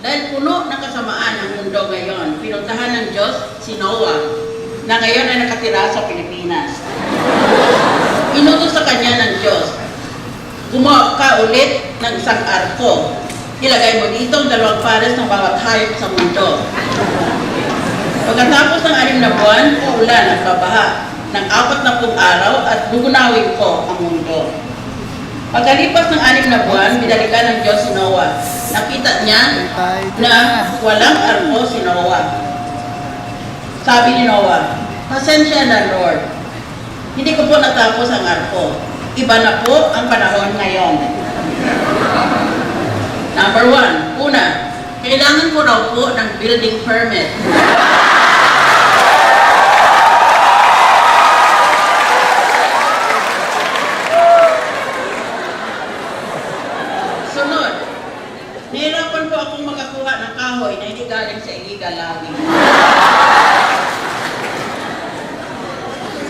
Dahil puno ng kasamaan ang mundo ngayon, pinuntahan ng Diyos si Noah, na ngayon ay nakatira sa Pilipinas. Inutos sa kanya ng Diyos, gumawa ka ulit ng isang arko. Ilagay mo dito ang dalawang pares ng bawat hayop sa mundo. Pagkatapos ng anim na buwan, uulan at babaha ng apat na pung araw at gugunawin ko ang mundo. Pagkalipas ng anim na buwan, binalikan ng Diyos si Noah. Nakita niya na walang arko si Noah. Sabi ni Noah, Pasensya na Lord, hindi ko po natapos ang arko. Iba na po ang panahon ngayon. Number one, una, kailangan ko raw po ng building permit. Nahirapan po akong makakuha ng kahoy na hindi galing sa illegal logging.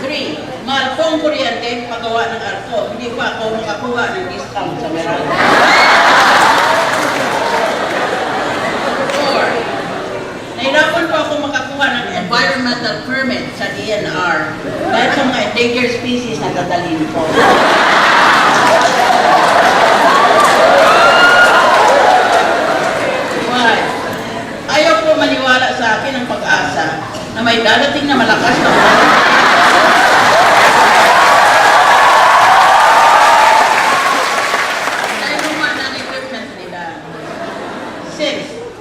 Three, mahal po ang kuryente paggawa ng arko. Hindi pa ako makakuha ng discount sa Meralco. Four, nahirapan po ako makakuha ng environmental permit sa DNR dahil sa mga endangered species na dadalhin ko. Why? Ayaw po maniwala sa akin ang pag-asa na may dadating na malakas na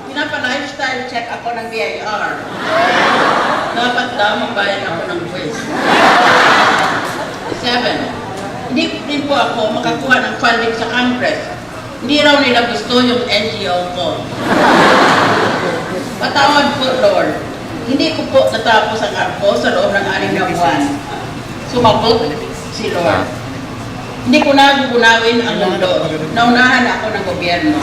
pinapa-lifestyle check ako ng BIR. Dapat daw magbayad ako ng quiz. Seven, hindi din po ako makakuha ng funding sa Congress. Hindi raw nila gusto yung NGO ko. Patawad Lord. Hindi ko po natapos ang arko sa loob ng anim na buwan. Sumagot si Lord. Hindi ko na gugunawin ang mundo. Naunahan ako ng gobyerno.